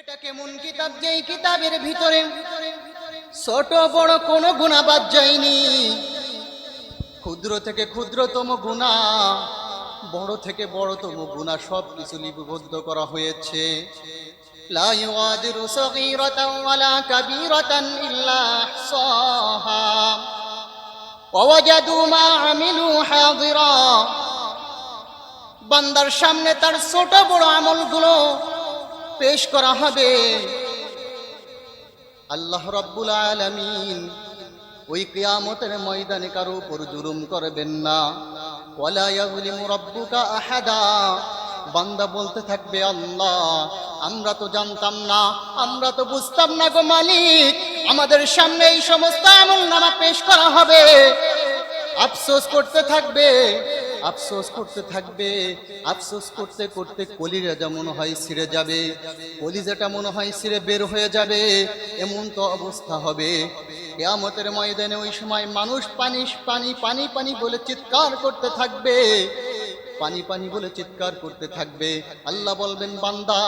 এটা কেমন কিতাব? যেই কিতাবের ভিতরে ছোট, বড় কোনো গুণা বাদ যায়নি। ক্ষুদ্র থেকে ক্ষুদ্রতম গুণা, বড় থেকে বড়তম গুণা সব কিছু লিপিবদ্ধ করা হয়েছে। বান্দার সামনে তার ছোট বড় আমলগুলো পেশ করা হবে। আল্লাহ রব্বুল আলামিন ওই কিয়ামতের ময়দানে কারও উপর জুলুম করবেন না। রাব্বুকা আহাদা। বান্দা বলতে থাকবে, আল্লাহ, আমরা তো জানতাম না, আমরা তো বুঝতাম না গো মালিক, আমাদের সামনে এই সমস্ত আমল নামা পেশ করা হবে। আফসোস করতে থাকবে আফসোস করতে থাকবে, আফসোস করতে করতে কলিজা মনে হয় ছিঁড়ে যাবে, কলিজাটা মনে হয় ছিঁড়ে বের হয়ে যাবে, এমন তো অবস্থা হবে। কেয়ামতের ময়দানে ওই সময় মানুষ পানি পানি পানি পানি বলে চিৎকার করতে থাকবে। পানি পানি বলে চিৎকার করতে থাকবে। আল্লাহ বলবেন, বান্দা,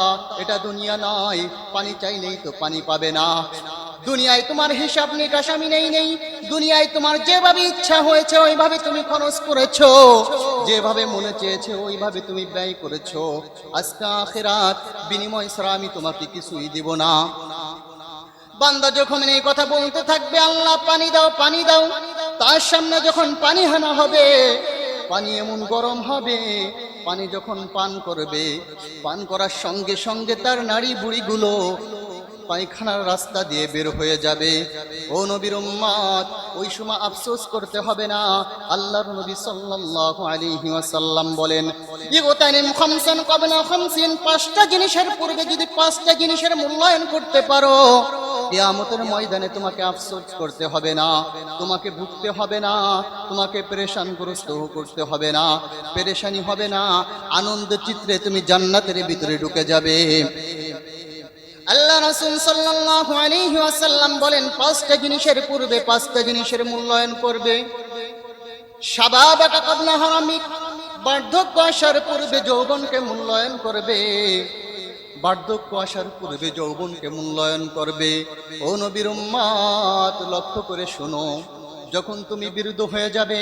এটা দুনিয়া নয়, পানি চাইলেই তো পানি পাবে না। দুনিয়ায় তোমার হিসাব নিকাশ আমি নেই নেই। দুনিয়ায় তোমার যেভাবে ইচ্ছা হয়েছে, ওইভাবে তুমি খরচ করেছ। যেভাবে মনে চেয়েছে, ওইভাবে তুমি ব্যয় করেছ। আজকে আখেরাত, বিনিময় ছাড়া আমি তোমাকে কিছুই দিব না। বান্দা যখন এই কথা বলতে থাকবে, আল্লাহ পানি দাও পানি দাও। তার সামনে যখন পানি হানা হবে, পানি এমন গরম হবে, পানি যখন পান করবে, পান করার সঙ্গে সঙ্গে তার নারী বুড়িগুলো পায়খানার রাস্তা দিয়ে বের হয়ে যাবে। ও নবীর উম্মাদ, ওই সময় আফসোস করতে হবে না। আল্লাহর নবী সাল্লাল্লাহু আলাইহি ওয়াসাল্লাম বলেন, ইগতানিম খামসান ক্বাবলা খামসিন পাঁচটা জিনিসের পূর্বে যদি পাঁচটা জিনিসের মূল্যায়ন করতে পারো, কিয়ামতের ময়দানে তোমাকে আফসোস করতে হবে না, তোমাকে ভুগতে হবে না, তোমাকে পেরেশানগ্রস্ত করতে হবে না, পেরেশানি হবে না, আনন্দ চিত্রে তুমি জান্নাতের ভিতরে ঢুকে যাবে। আল্লাহ রাসূল সাল্লাল্লাহু আলাইহি ওয়াসাল্লাম বলেন, পাঁচটা জিনিসের পূর্বে পাঁচটা জিনিসের মূল্যায়ন করবে। শাবাবাকা কাবলা বার্ধক্য আসার পূর্বে যৌবনকে মূল্যায়ন করবে। বার্ধক্য আসার পূর্বে যৌবনকে মূল্যায়ন করবে। ও নবীর উম্মাত, লক্ষ্য করে শোনো, যখন তুমি বিরুদ্ধ হয়ে যাবে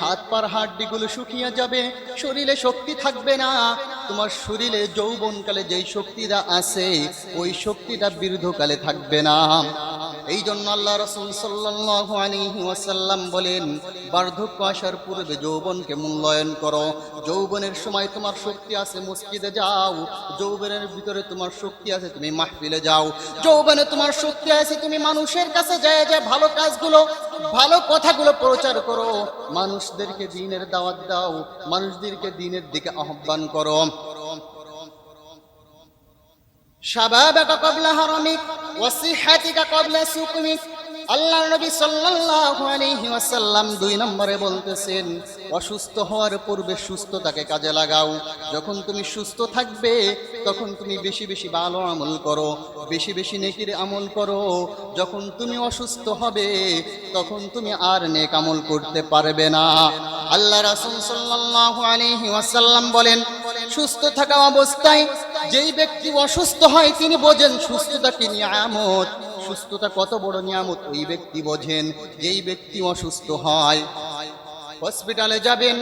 হাত পার হাড্ডিগুলো শুকিয়ে যাবে, শরীরে শক্তি থাকবে না তোমার শরীরে যৌবনকালে যেই শক্তিটা আছে ওই শক্তিটা বিরুদ্ধকালে থাকবে না। এই জন্য আল্লাহ রসুল সাল্লাল্লাহু আলাইহি ওয়াসাল্লাম বলেন, বার্ধক্য আসার পূর্বে যৌবনকে মূল্যায়ন করো। যৌবনের সময় তোমার শক্তি আছে, মসজিদে যাও। যৌবনের ভিতরে তোমার শক্তি আছে, তুমি মাহফিলে যাও। যৌবনে তোমার শক্তি আছে, তুমি মানুষের কাছে যায় যায় ভালো কাজগুলো, ভালো কথাগুলো প্রচার করো। মানুষদেরকে দিনের দাওয়াত দাও, মানুষদেরকে দিনের দিকে আহ্বান করো। শাবাবাকা ক্বাবলা হারামিক। ওয়া সিহহাতিকা ক্বাবলা সুকমিক আল্লাহ নবী সাল্লাল্লাহু আলাইহি ওয়াসাল্লাম দুই নম্বরে বলতেছেন, অসুস্থ হওয়ার পূর্বে সুস্থতাকে কাজে লাগাও। যখন তুমি সুস্থ থাকবে, তখন তুমি বেশি বেশি ভালো আমল করো, বেশি বেশি নেকির আমল করো। যখন তুমি অসুস্থ হবে, তখন তুমি আর নেক আমল করতে পারবে না। আল্লাহ রাসূল সাল্লাল্লাহু আলাইহি ওয়াসাল্লাম বলেন, সুস্থ থাকা অবস্থায় যেই ব্যক্তি অসুস্থ হয়, তিনি বোঝেন সুস্থতা কি নিয়ামত। সুস্থতা কত বড় নিয়ামত, ওই ব্যক্তি বোঝেন। যেই ব্যক্তি অসুস্থ হয় হসপিটালে যাবেন।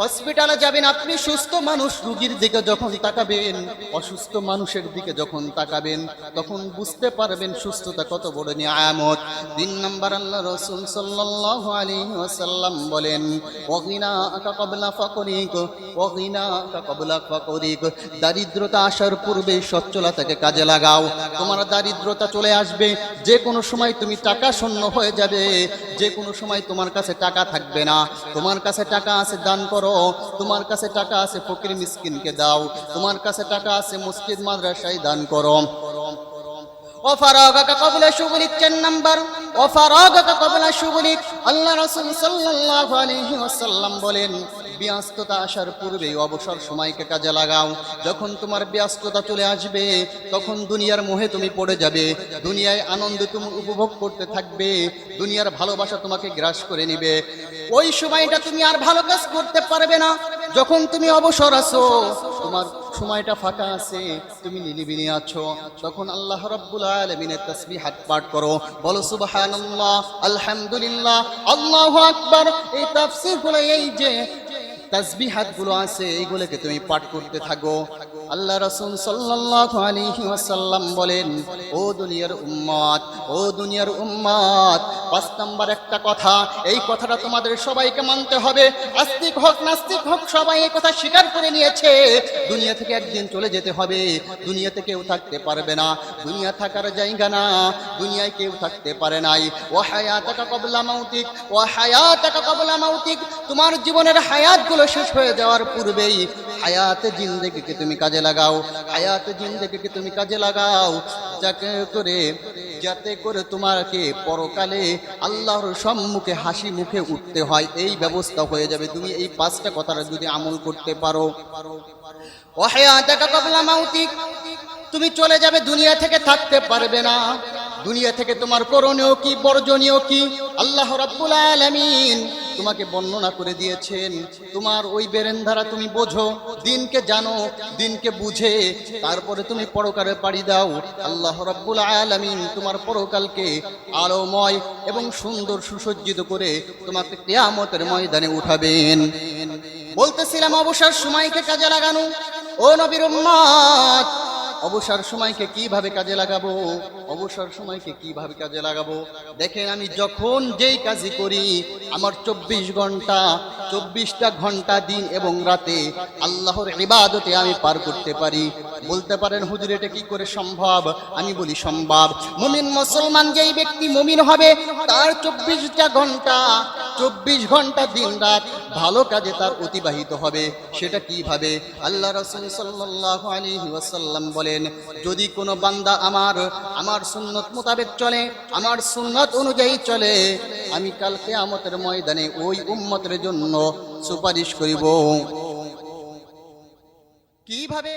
হসপিটালে যাবেন, আপনি সুস্থ মানুষ, রুগীর দিকে যখন তাকাবেন, অসুস্থ মানুষের দিকে যখন তাকাবেন, তখন বুঝতে পারবেন সুস্থতা কত বড় নিয়ামত। তিন নম্বর আল্লাহ রসুল সাল্লাল্লাহু আলাইহি ওয়াসাল্লাম বলেন, ওগিনা আকা কবলা ফাকরিক, ওগিনা আকা কবলা ফাকরিক। দারিদ্রতা আসার পূর্বে সচ্ছলতাকে কাজে লাগাও। তোমার দারিদ্রতা চলে আসবে যে কোনো সময় তুমি টাকা শূন্য হয়ে যাবে যে কোনো সময় তোমার কাছে টাকা থাকবে না। তোমার কাছে টাকা আছে দান করো তোমার কাছে টাকা আছে ফকির মিসকিনকে দাও তোমার কাছে টাকা আছে মসজিদ মাদ্রাসায় দান করো وفراغك قبل شغلك চার নাম্বার وفراغك قبل شغلك আল্লাহ রাসূল সাল্লাল্লাহু আলাইহি ওয়াসাল্লাম বলেন ব্যস্ততা আসার পূর্বে অবসর সময়কে কাজে লাগাও। যখন তোমার ব্যস্ততা চলে আসবে, তখন দুনিয়ার মোহে তুমি পড়ে যাবে। দুনিয়ায় আনন্দ তুমি উপভোগ করতে থাকবে। দুনিয়ার ভালোবাসা তোমাকে গ্রাস করে নিবে। ওই সময়টা তুমি আর ভালো কাজ করতে পারবে না। যখন তুমি অবসর আছো, তোমার সময়টা ফাঁকা আছে, তুমি নিলিবিনি আছো। তখন আল্লাহ রাব্বুল আলামিনের তাসবিহাত পাঠ করো। বলো, সুবহানাল্লাহ, আলহামদুলিল্লাহ, আল্লাহু আকবার। এই তাফসীরগুলো এই যে তাসবিহাতগুলো আছে এইগুলোকে তুমি পাঠ করতে থাকো। আল্লাহ রাসূল সাল্লাল্লাহু আলাইহি ওয়াসাল্লাম বলেন, ও দুনিয়ার উম্মত ও দুনিয়ার উম্মত পাঁচ নাম্বার একটা কথা, এই কথাটা তোমাদের সবাইকে মানতে হবে। আস্তিক হোক, নাস্তিক হোক, সবাই এই কথা স্বীকার করে নিয়েছে। দুনিয়া থেকে একদিন চলে যেতে হবে। দুনিয়াতে কেউ থাকতে পারবে না। দুনিয়া থাকার জায়গা না। দুনিয়ায় কেউ থাকতে পারে নাই। ও হায়া টাকা কবলা মাউতিক ও হায়া টাকা কবলা মাউতিক, তোমার জীবনের হায়াতগুলো শেষ হয়ে যাওয়ার পূর্বেই হায়াতে জিন্দেগিকে তুমি কাজে লাগাও। হায়াতে জিন্দেগিকে তুমি কাজে লাগাও। যাকে করে, যাতে করে তোমাকে পরকালে আল্লাহর সম্মুখে হাসি মুখে উঠতে হয়, এই ব্যবস্থা হয়ে যাবে। তুমি এই পাঁচটা কথাটা যদি আমল করতে পারো। ও তুমি চলে যাবে, দুনিয়া থেকে থাকতে পারবে না। দুনিয়া থেকে তোমার করণীয় কি, বর্জনীয় কি? আল্লাহ রাব্বুল আলামিন তোমাকে বর্ণনা করে দিয়েছেন, তোমার ওই বেরেন্ধারা তুমি বোঝো, দিনকে জানো, দিনকে বুঝে, তারপরে তুমি পরকালে পাড়ি দাও। আল্লাহ রাব্বুল আলামিন তোমার পরকালকে আলোময় এবং সুন্দর সুসজ্জিত করে তোমাকে কেয়ামতের ময়দানে উঠাবেন। বলতেছিলাম অবসর সময়কে কাজে লাগানো। ও নবীর অবসর সময়কে কীভাবে কাজে লাগাবো? অবসর সময়কে কীভাবে কাজে লাগাবো? দেখেন, আমি যখন যেই কাজই করি, আমার চব্বিশ ঘণ্টা, চব্বিশটা ঘণ্টা দিন এবং রাতে আল্লাহর ইবাদতে আমি পার করতে পারি। বলতে পারেন, হুজুর, এটা কি করে সম্ভব? আমি বলি, সম্ভব। মুমিন মুসলমান যেই ব্যক্তি মুমিন হবে, তার চব্বিশটা ঘণ্টা চব্বিশ ঘণ্টা দিন রাত ভালো কাজে তার অতিবাহিত হবে। সেটা কীভাবে? আল্লাহ রসুল সাল্লাল্লাহু আলাইহি ওয়াসাল্লাম বলেন, যদি কোনো বান্দা আমার আমার সুন্নত মোতাবেক চলে, আমার সুন্নত অনুযায়ী চলে, আমি কালকে আমতের ময়দানে ওই উম্মতের জন্য সুপারিশ করিব। কীভাবে?